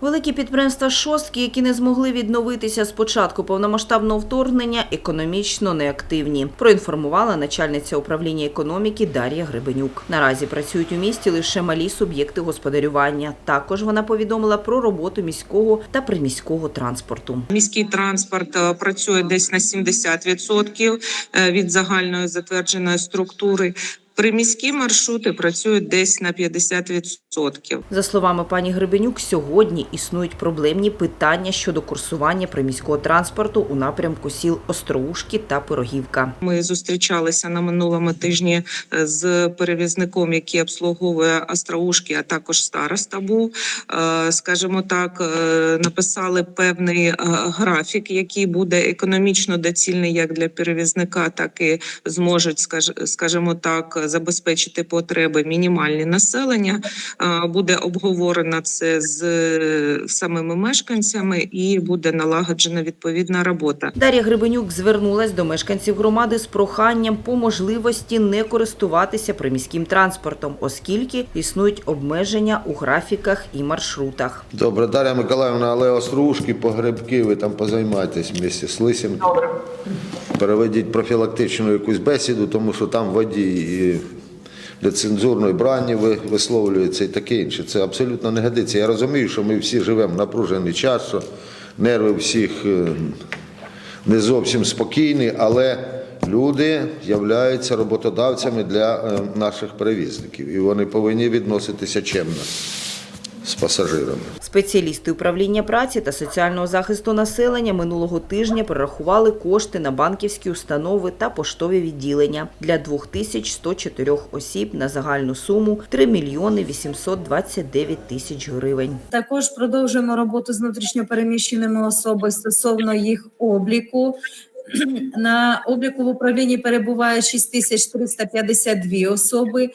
Великі підприємства шостки, які не змогли відновитися з початку повномасштабного вторгнення, економічно неактивні. Проінформувала начальниця управління економіки Дар'я Гребенюк. Наразі працюють у місті лише малі суб'єкти господарювання. Також вона повідомила про роботу міського та приміського транспорту. Міський транспорт е, працює десь на 70% е, від загальної затвердженої структури. Приміські маршрути працюють десь на 50%. За словами пані Гребенюк, сьогодні існують проблемні питання щодо курсування приміського транспорту у напрямку сіл Остроушки та Пирогівка. Ми зустрічалися на минулому тижні е, з перевізником, який обслуговує Остроушки, а також староста був. Е, Скажімо так, е, написали певний графік, який буде економічно доцільний як для перевізника, так і зможуть, скаж- скажімо так, забезпечити потреби мінімальні населення. Буде обговорено це з е, самими мешканцями і буде налагоджена відповідна робота. Дар'я Гребенюк звернулась до мешканців громади з проханням по можливості не користуватися приміським транспортом, оскільки існують обмеження у графіках і маршрутах. Добре, Дар'я Миколаївна, але острушки, погребки, ви там позаймайтесь вместе з Лисим. Добре. Переведіть профілактичну якусь бесіду, тому що там водій для цензурної брані висловлюється і таке інше. Це абсолютно не годиться. Я розумію, що ми всі живемо в напружений час, що нерви всіх е, не зовсім спокійні, але люди являються роботодавцями для е, наших перевізників, і вони повинні відноситися чемно з пасажирами. Спеціалісти управління праці та соціального захисту населення минулого тижня перерахували кошти на банківські установи та поштові відділення для 2104 осіб на загальну суму 3 мільйони 829 тисяч гривень. Також продовжуємо роботу з внутрішньопереміщеними особами стосовно їх обліку. На обліку в управлінні перебуває 6352 особи.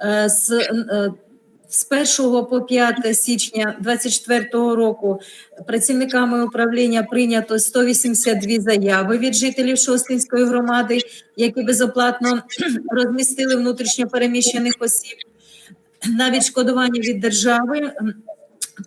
Е, З, е, з 1 по 5 січня 2024 року працівниками управління прийнято 182 заяви від жителів Шостинської громади, які безоплатно розмістили внутрішньопереміщених осіб на відшкодування від держави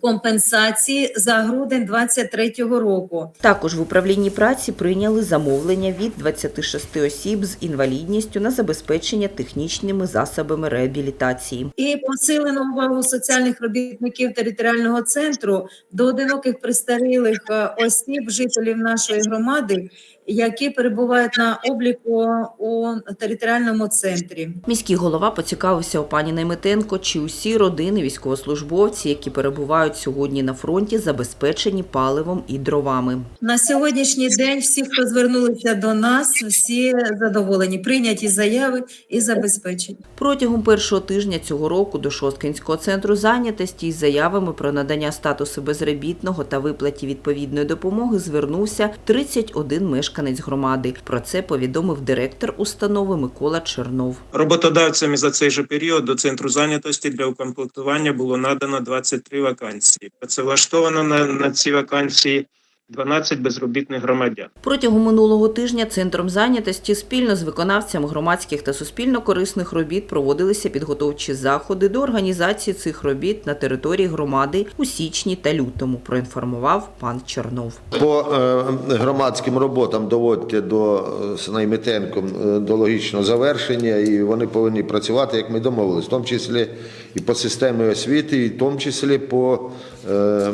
компенсації за грудень 2023 року. Також в управлінні праці прийняли замовлення від 26 осіб з інвалідністю на забезпечення технічними засобами реабілітації. І посилено увагу соціальних робітників територіального центру до одиноких престарілих е, осіб, жителів нашої громади, які перебувають на обліку у територіальному центрі. Міський голова поцікавився у пані Найметенко, чи усі родини військовослужбовці, які перебувають сьогодні на фронті, забезпечені паливом і дровами. На сьогоднішній день всі, хто звернулися до нас, всі задоволені, прийняті заяви і забезпечені. Протягом першого тижня цього року до Шосткинського центру зайнятості із заявами про надання статусу безробітного та виплаті відповідної допомоги звернувся 31 мешканець громади. Про це повідомив директор установи Микола Чернов. Роботодавцями за цей же період до центру зайнятості для укомплектування було надано 23 вакансії. Працевлаштовано на, на ці вакансії 12 безробітних громадян. Протягом минулого тижня центром зайнятості спільно з виконавцями громадських та суспільно-корисних робіт проводилися підготовчі заходи до організації цих робіт на території громади у січні та лютому. Проінформував пан Чернов. По е, громадським роботам доводьте до е, Найметенком е, до логічного завершення, і вони повинні працювати, як ми домовились, в тому числі і по системі освіти, і в тому числі по, е,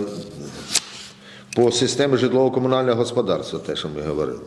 по системі житлово-комунального господарства, те, що ми говорили.